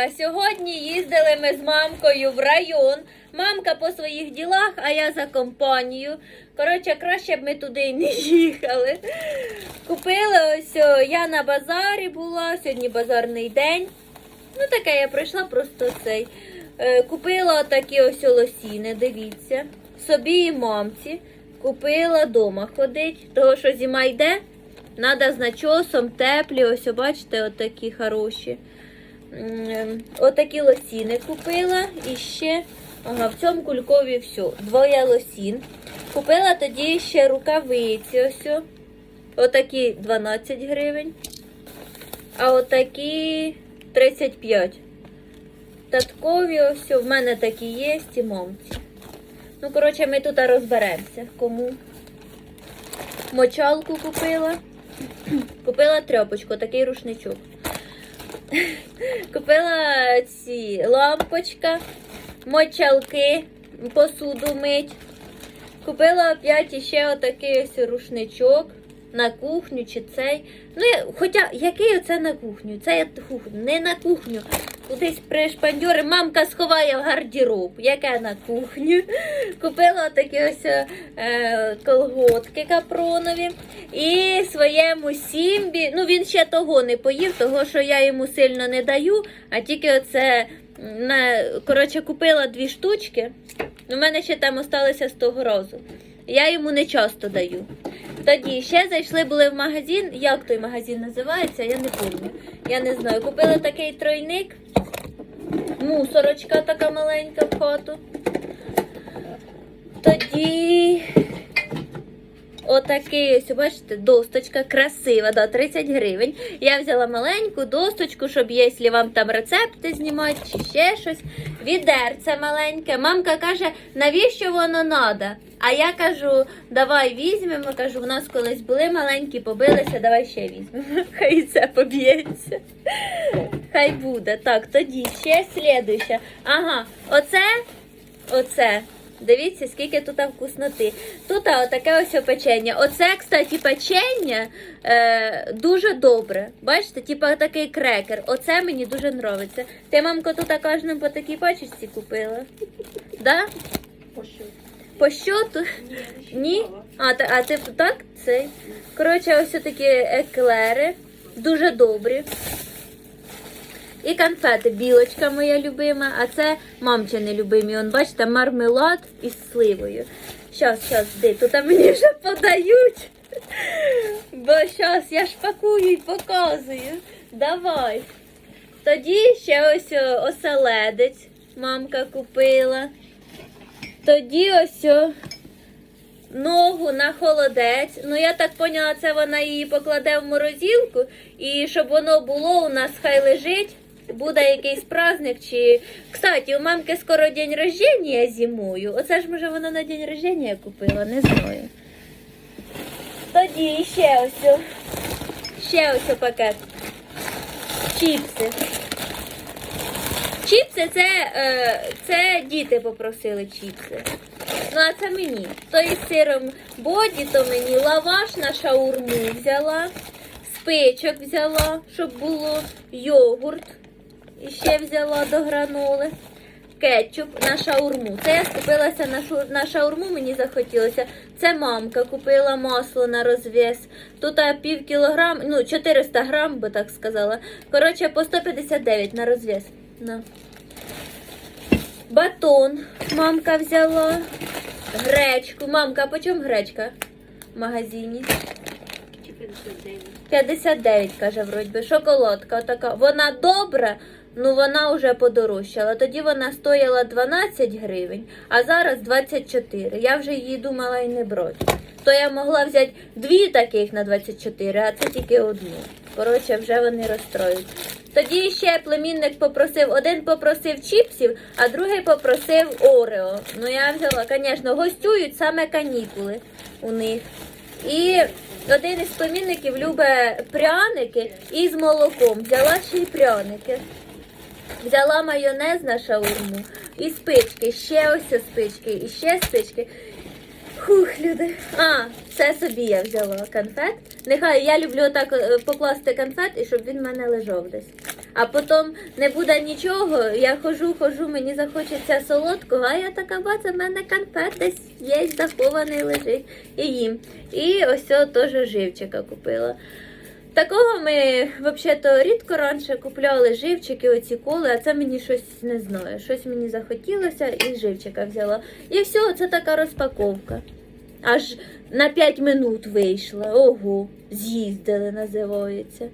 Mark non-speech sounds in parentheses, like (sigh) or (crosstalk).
раночка. Сьогодні їздили ми з мамкою в район. Мамка по своїх ділах, а я за компанію. Коротше, краще б ми туди не їхали. Купили ось, я на базарі була, сьогодні базарний день. Ну, таке я прийшла просто цей. Е, Купила такі ось лосіни, дивіться. Собі і мамці. Купила дома ходить, того що зима йде. Надо з начосом, теплі, ось бачите, отакі хороші. Отакі лосіни купила і ще ага, в цьому кулькові все. Двоє лосін. Купила тоді ще рукавиці. Ось. Отакі 12 гривень. А отакі 35. Таткові ось в мене такі є, і мамці. Ну, коротше, ми тут розберемося. Кому? Мочалку купила. Купила тряпочку, такий рушничок. (laughs) Купила ці лампочка, мочалки, посуду мить. Купила опять іще отакий ось рушничок на кухню чи цей. Ну, хоча який оце на кухню? Це я не на кухню. Кудись при шпандьори мамка сховає в гардероб. Яке на кухню? (laughs) Купила такі ось е, колготки капронові. І своєму сімбі, ну він ще того не поїв, того що я йому сильно не даю, а тільки оце на, коротше, купила дві штучки. У мене ще там осталося з того разу. Я йому не часто даю. Тоді ще зайшли були в магазин. Як той магазин називається, я не пам'ятаю. Я не знаю. Купила такий тройник. Мусорочка така маленька в хату. Тоді отакий ось, бачите, досточка красива, да, 30 гривень. Я взяла маленьку досточку, щоб якщо вам там рецепти знімати чи ще щось. Відерце маленьке. Мамка каже, навіщо воно надо? А я кажу, давай візьмемо. Кажу, у нас колись були маленькі, побилися, давай ще візьмемо. (laughs) Хай це поб'ється. Хай буде. Так, тоді ще слідуюче. Ага, оце, оце. Дивіться, скільки тут вкусноти. Тут а, отаке ось печення. Оце, кстати, печення е, дуже добре. Бачите, типа такий крекер. Оце мені дуже подобається. Ти, мамко, тут кожному по такій пачечці купила? Да? По щоту? Ні? А, та, а ти так? Цей. Коротше, ось такі еклери. Дуже добрі. І конфети. Білочка моя любима, а це мамчини любимі. Он, бачите, мармелад із сливою. Щас, щас, де, тут мені вже подають. Бо щас я ж пакую і показую. Давай. Тоді ще ось оселедець мамка купила. Тоді ось ногу на холодець. Ну, я так поняла, це вона її покладе в морозилку. І щоб воно було у нас хай лежить. Буде якийсь праздник чи. Кстати, у мамки скоро день рождення зимою. Оце ж може вона на день рождення купила, не знаю. Тоді ще ось. Ще ось пакет. Чіпси. Чіпси це, е, це діти попросили чіпси. Ну, а це мені. То із сиром боді, то мені лаваш на шаурму взяла, спичок взяла, щоб було йогурт. І ще взяла до граноли. Кетчуп на шаурму. Це я скупилася на, шу... на шаурму, мені захотілося. Це мамка купила масло на розв'яз. Тут пів кілограм, ну 400 грам, би так сказала. Коротше, по 159 на розв'яз. На. Батон мамка взяла. Гречку. Мамка, а по чому гречка в магазині? 59, каже, вроді. Шоколадка така. Вона добра, ну вона вже подорожчала. Тоді вона стояла 12 гривень, а зараз 24. Я вже її думала і не брати. То я могла взяти дві таких на 24, а це тільки одну. Коротше, вже вони розстроюють. Тоді ще племінник попросив, один попросив чіпсів, а другий попросив Орео. Ну я взяла, звісно, гостюють саме канікули у них. І один із племінників любить пряники із молоком. Взяла ще й пряники. Взяла майонез на шаурму і спички, ще ось спички, і ще спички. Хух, люди. А, Це собі я взяла конфет. Нехай я люблю так е, покласти конфет і щоб він в мене лежав десь. А потім не буде нічого. Я хожу, хожу, мені захочеться солодкого, а я така бачу, в мене конфет десь є, захований лежить і їм. І ось теж живчика купила. Такого ми взагалі рідко раніше купляли живчики, оці коли, а це мені щось не знаю. Щось мені захотілося і живчика взяла. І все, це така розпаковка. Аж на 5 минут вийшла. Ого, з'їздили, називається.